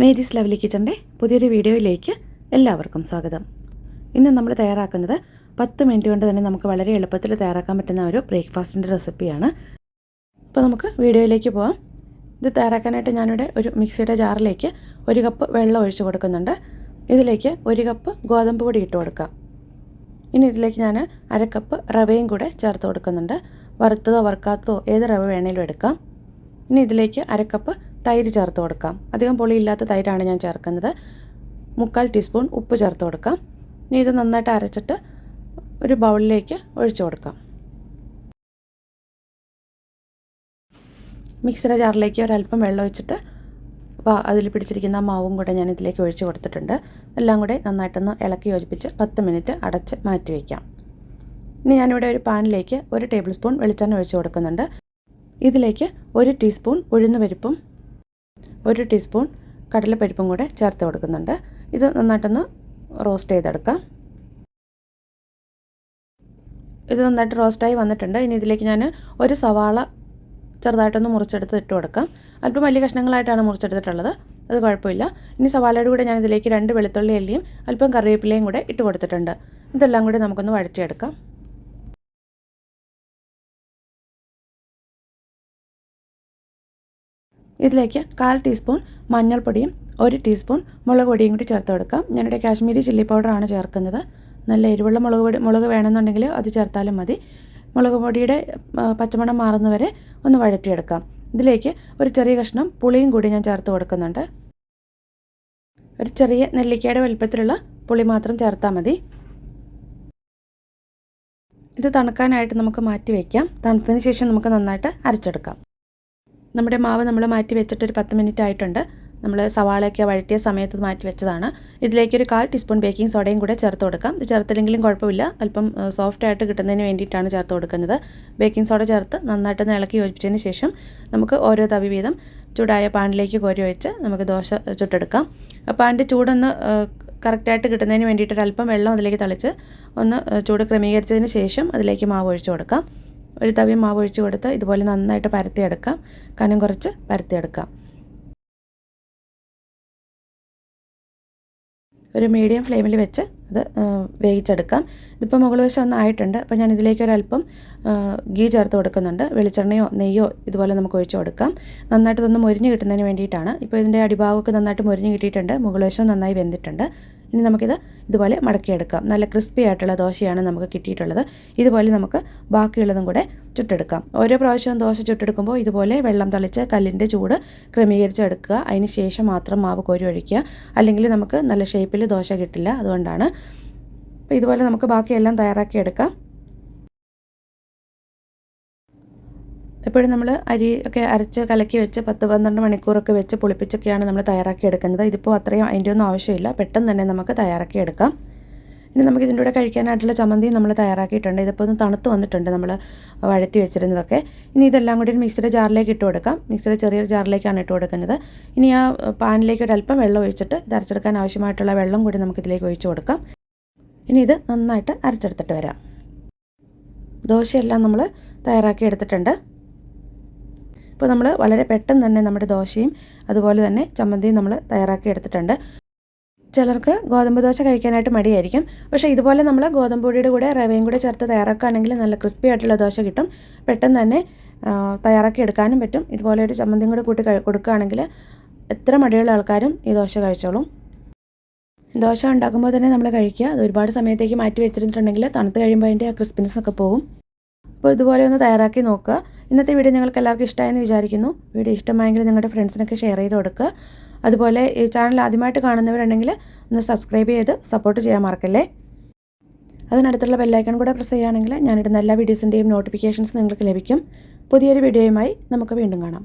Mary's lovely കിച്ചന്റെ പുതിയൊരു വീഡിയോയിലേക്ക് എല്ലാവർക്കും സ്വാഗതം. ഇന്ന് നമ്മൾ തയ്യാറാക്കുന്നത് പത്ത് മിനിറ്റ് കൊണ്ട് തന്നെ നമുക്ക് വളരെ എളുപ്പത്തിൽ തയ്യാറാക്കാൻ പറ്റുന്ന ഒരു ബ്രേക്ക്ഫാസ്റ്റിന്റെ റെസിപ്പിയാണ്. അപ്പോൾ നമുക്ക് വീഡിയോയിലേക്ക് പോവാം. ഇത് തയ്യാറാക്കാനായിട്ട് ഞാനിവിടെ ഒരു മിക്സിയുടെ ജാറിലേക്ക് ഒരു കപ്പ് വെള്ളം ഒഴിച്ച് കൊടുക്കുന്നുണ്ട്. ഇതിലേക്ക് ഒരു കപ്പ് ഗോതമ്പ് പൊടി ഇട്ട് കൊടുക്കാം. ഇനി ഇതിലേക്ക് ഞാൻ അര കപ്പ് റവയും കൂടെ ചേർത്ത് കൊടുക്കുന്നുണ്ട്. വറുത്തതോ വറുക്കാത്തതോ ഏത് റവ വേണേലും എടുക്കാം. ഇനി ഇതിലേക്ക് അര കപ്പ് തൈര് ചേർത്ത് കൊടുക്കാം. അധികം പുളിയില്ലാത്ത തൈരാണ് ഞാൻ ചേർക്കുന്നത്. മുക്കാൽ ടീസ്പൂൺ ഉപ്പ് ചേർത്ത് കൊടുക്കാം. ഇനി ഇത് നന്നായിട്ട് അരച്ചിട്ട് ഒരു ബൗളിലേക്ക് ഒഴിച്ചു കൊടുക്കാം. മിക്സിയുടെ ജാറിലേക്ക് ഒരല്പം വെള്ളം ഒഴിച്ചിട്ട് അതിൽ പിടിച്ചിരിക്കുന്ന മാവും കൂടെ ഞാൻ ഇതിലേക്ക് ഒഴിച്ചു കൊടുത്തിട്ടുണ്ട്. എല്ലാം കൂടെ നന്നായിട്ടൊന്ന് ഇളക്കി യോജിപ്പിച്ച് പത്ത് മിനിറ്റ് അടച്ച് മാറ്റി വയ്ക്കാം. ഇനി ഞാനിവിടെ ഒരു പാനിലേക്ക് ഒരു ടേബിൾ സ്പൂൺ വെളിച്ചെണ്ണ ഒഴിച്ചു കൊടുക്കുന്നുണ്ട്. ഇതിലേക്ക് ഒരു ടീസ്പൂൺ ഉഴുന്നുപരിപ്പും ഒരു ടീസ്പൂൺ കടലപ്പരിപ്പും കൂടെ ചേർത്ത് കൊടുക്കുന്നുണ്ട്. ഇത് നന്നായിട്ടൊന്ന് റോസ്റ്റ് ചെയ്തെടുക്കാം. ഇത് നന്നായിട്ട് റോസ്റ്റായി വന്നിട്ടുണ്ട്. ഇനി ഇതിലേക്ക് ഞാൻ ഒരു സവാള ചെറുതായിട്ടൊന്ന് മുറിച്ചെടുത്ത് ഇട്ട് കൊടുക്കാം. അല്പം വലിയ കഷ്ണങ്ങളായിട്ടാണ് മുറിച്ചെടുത്തിട്ടുള്ളത്. അത് കുഴപ്പമില്ല. ഇനി സവാളയുടെ കൂടെ ഞാൻ ഇതിലേക്ക് രണ്ട് വെളുത്തുള്ളി അല്ലിയും അല്പം കറിവേപ്പിലയും കൂടെ ഇട്ട് കൊടുത്തിട്ടുണ്ട്. ഇതെല്ലാം കൂടി നമുക്കൊന്ന് വഴറ്റിയെടുക്കാം. ഇതിലേക്ക് കാൽ ടീസ്പൂൺ മഞ്ഞൾപ്പൊടിയും ഒരു ടീസ്പൂൺ മുളക് പൊടിയും കൂടി ചേർത്ത് കൊടുക്കാം. ഞാനിവിടെ കാശ്മീരി ചില്ലി പൗഡറാണ് ചേർക്കുന്നത്. നല്ല എരിവുള്ള മുളക് പൊടി മുളക് വേണമെന്നുണ്ടെങ്കിൽ അത് ചേർത്താലും മതി. മുളക് പൊടിയുടെ പച്ചമണം മാറുന്നവരെ ഒന്ന് വഴറ്റിയെടുക്കാം. ഇതിലേക്ക് ഒരു ചെറിയ കഷ്ണം പുളിയും കൂടി ഞാൻ ചേർത്ത് കൊടുക്കുന്നുണ്ട്. ഒരു ചെറിയ നെല്ലിക്കയുടെ വലുപ്പത്തിലുള്ള പുളി മാത്രം ചേർത്താൽ മതി. ഇത് തണുക്കാനായിട്ട് നമുക്ക് മാറ്റി വയ്ക്കാം തണുത്തതിന് ശേഷം നമുക്ക് നന്നായിട്ട് അരച്ചെടുക്കാം. നമ്മുടെ മാവ് നമ്മൾ മാറ്റി വെച്ചിട്ട് ഒരു പത്ത് മിനിറ്റ് ആയിട്ടുണ്ട്. നമ്മൾ സവാളയൊക്കെ വഴറ്റിയ സമയത്ത് മാറ്റി വെച്ചതാണ്. ഇതിലേക്ക് ഒരു കാൽ ടീസ്പൂൺ ബേക്കിംഗ് സോഡയും കൂടെ ചേർത്ത് കൊടുക്കാം. ഇത് ചേർത്തില്ലെങ്കിലും കുഴപ്പമില്ല. അല്പം സോഫ്റ്റ് ആയിട്ട് കിട്ടുന്നതിന് വേണ്ടിയിട്ടാണ് ചേർത്ത് കൊടുക്കുന്നത്. ബേക്കിംഗ് സോഡ ചേർത്ത് നന്നായിട്ട് ഇളക്കി യോജിപ്പിച്ചതിന് ശേഷം നമുക്ക് ഓരോ തവി വീതം ചൂടായ പാനിലേക്ക് കോരി വെച്ച് നമുക്ക് ദോശ ചുട്ടെടുക്കാം. പാനിന്റെ ചൂടൊന്ന് കറക്റ്റായിട്ട് കിട്ടുന്നതിന് വേണ്ടിയിട്ട് അല്പം വെള്ളം അതിലേക്ക് തളിച്ച് ഒന്ന് ചൂട് ക്രമീകരിച്ചതിന് ശേഷം അതിലേക്ക് മാവ് ഒഴിച്ചു കൊടുക്കാം. ഒരു തവി മാവ് ഒഴിച്ച് കൊടുത്ത് ഇതുപോലെ നന്നായിട്ട് പരത്തിയെടുക്കാം. കനം കുറച്ച് പരത്തിയെടുക്കാം. ഒരു മീഡിയം ഫ്ലെയിമിൽ വെച്ച് അത് വേവിച്ചെടുക്കാം. ഇതിപ്പോൾ മുകൾ വശം ഒന്നും ആയിട്ടുണ്ട്. അപ്പോൾ ഞാൻ ഇതിലേക്ക് ഒരല്പം ഗീ ചേർത്ത് കൊടുക്കുന്നുണ്ട്. വെളിച്ചെണ്ണയോ നെയ്യോ ഇതുപോലെ നമുക്ക് ഒഴിച്ച് കൊടുക്കാം. നന്നായിട്ട് ഇതൊന്ന് മുരിഞ്ഞ് കിട്ടുന്നതിന് വേണ്ടിയിട്ടാണ്. ഇപ്പോൾ ഇതിന്റെ അടിഭാഗമൊക്കെ നന്നായിട്ട് മുരിഞ്ഞ് കിട്ടിയിട്ടുണ്ട്. മുകൾ വശം നന്നായി വെന്തിട്ടുണ്ട്. ഇനി നമുക്കിത് ഇതുപോലെ മടക്കിയെടുക്കാം. നല്ല ക്രിസ്പി ആയിട്ടുള്ള ദോശയാണ് നമുക്ക് കിട്ടിയിട്ടുള്ളത്. ഇതുപോലെ നമുക്ക് ബാക്കിയുള്ളതും കൂടെ ചുട്ടെടുക്കാം. ഓരോ പ്രാവശ്യവും ദോശ ചുട്ടെടുക്കുമ്പോൾ ഇതുപോലെ വെള്ളം തളിച്ച് കല്ലിന്റെ ചൂട് ക്രമീകരിച്ചെടുക്കുക. അതിന് ശേഷം മാത്രം മാവ് കോരി ഒഴിക്കുക. അല്ലെങ്കിൽ നമുക്ക് നല്ല ഷേപ്പിൽ ദോശ കിട്ടില്ല. അതുകൊണ്ടാണ്. അപ്പോൾ ഇതുപോലെ നമുക്ക് ബാക്കിയെല്ലാം തയ്യാറാക്കിയെടുക്കാം. എപ്പോഴും നമ്മൾ അരി ഒക്കെ അരച്ച് കലക്കി വെച്ച് പത്ത് പന്ത്രണ്ട് മണിക്കൂറൊക്കെ വെച്ച് പൊളിപ്പിച്ചൊക്കെയാണ് നമ്മൾ തയ്യാറാക്കി എടുക്കുന്നത്. ഇതിപ്പോൾ അത്രയും അതിന്റെ ഒന്നും ആവശ്യമില്ല. പെട്ടെന്ന് തന്നെ നമുക്ക് തയ്യാറാക്കി എടുക്കാം. ഇനി നമുക്ക് ഇതിന്റെ കൂടെ കഴിക്കാനായിട്ടുള്ള ചമ്മന്തി നമ്മൾ തയ്യാറാക്കിയിട്ടുണ്ട്. ഇതിപ്പോൾ ഒന്ന് തണുത്ത് വന്നിട്ടുണ്ട് നമ്മൾ വഴറ്റി വെച്ചിരുന്നതൊക്കെ. ഇനി ഇതെല്ലാം കൂടി മിക്സിയുടെ ജാറിലേക്ക് ഇട്ട് കൊടുക്കാം. മിക്സിയുടെ ചെറിയൊരു ജാറിലേക്കാണ് ഇട്ട് കൊടുക്കുന്നത്. ഇനി ആ പാനിലേക്ക് ഒരു അല്പം വെള്ളം ഒഴിച്ചിട്ട് ഇത് അരച്ചെടുക്കാൻ ആവശ്യമായിട്ടുള്ള വെള്ളം കൂടി നമുക്ക് ഇതിലേക്ക് ഒഴിച്ച് കൊടുക്കാം. ഇനി ഇത് നന്നായിട്ട് അരച്ചെടുത്തിട്ട് വരാം. ദോശയെല്ലാം നമ്മൾ തയ്യാറാക്കി എടുത്തിട്ടുണ്ട്. ഇപ്പോൾ നമ്മൾ വളരെ പെട്ടെന്ന് തന്നെ നമ്മുടെ ദോശയും അതുപോലെ തന്നെ ചമ്മന്തിയും നമ്മൾ തയ്യാറാക്കി എടുത്തിട്ടുണ്ട്. ചിലർക്ക് ഗോതമ്പ് ദോശ കഴിക്കാനായിട്ട് മടിയായിരിക്കും. പക്ഷേ ഇതുപോലെ നമ്മൾ ഗോതമ്പ് പൊടിയുടെ കൂടെ റവയും കൂടെ ചേർത്ത് തയ്യാറാക്കുകയാണെങ്കിൽ നല്ല ക്രിസ്പി ആയിട്ടുള്ള ദോശ കിട്ടും. പെട്ടെന്ന് തന്നെ തയ്യാറാക്കി എടുക്കാനും പറ്റും. ഇതുപോലെ ഒരു ചമ്മന്തിയും കൂടെ കൂട്ടി കൊടുക്കുകയാണെങ്കിൽ എത്ര മടിയുള്ള ആൾക്കാരും ഈ ദോശ കഴിച്ചോളും. ദോശ ഉണ്ടാക്കുമ്പോൾ തന്നെ നമ്മൾ കഴിക്കുക. അത് ഒരുപാട് സമയത്തേക്ക് മാറ്റി വെച്ചിട്ടുണ്ടെങ്കിൽ തണുത്ത് കഴിയുമ്പോൾ അതിന്റെ ക്രിസ്പിനെസ് ഒക്കെ പോകും. അപ്പോൾ ഇതുപോലെ ഒന്ന് തയ്യാറാക്കി നോക്കുക. ഇന്നത്തെ വീഡിയോ നിങ്ങൾക്ക് എല്ലാവർക്കും ഇഷ്ടമായെന്ന് വിചാരിക്കുന്നു. വീഡിയോ ഇഷ്ടമായെങ്കിൽ നിങ്ങളുടെ ഫ്രണ്ട്സിനൊക്കെ ഷെയർ ചെയ്ത് കൊടുക്കുക. അതുപോലെ ഈ ചാനൽ ആദ്യമായിട്ട് കാണുന്നവരുണ്ടെങ്കിൽ ഒന്ന് സബ്സ്ക്രൈബ് ചെയ്ത് സപ്പോർട്ട് ചെയ്യാൻ മറക്കല്ലേ? അതിനടുത്തുള്ള ബെല്ലൈക്കൺ കൂടെ പ്രസ് ചെയ്യുകയാണെങ്കിൽ ഞാനിടുന്ന എല്ലാ വീഡിയോസിന്റെയും നോട്ടിഫിക്കേഷൻസ് നിങ്ങൾക്ക് ലഭിക്കും. പുതിയൊരു വീഡിയോയുമായി നമുക്ക് വീണ്ടും കാണാം.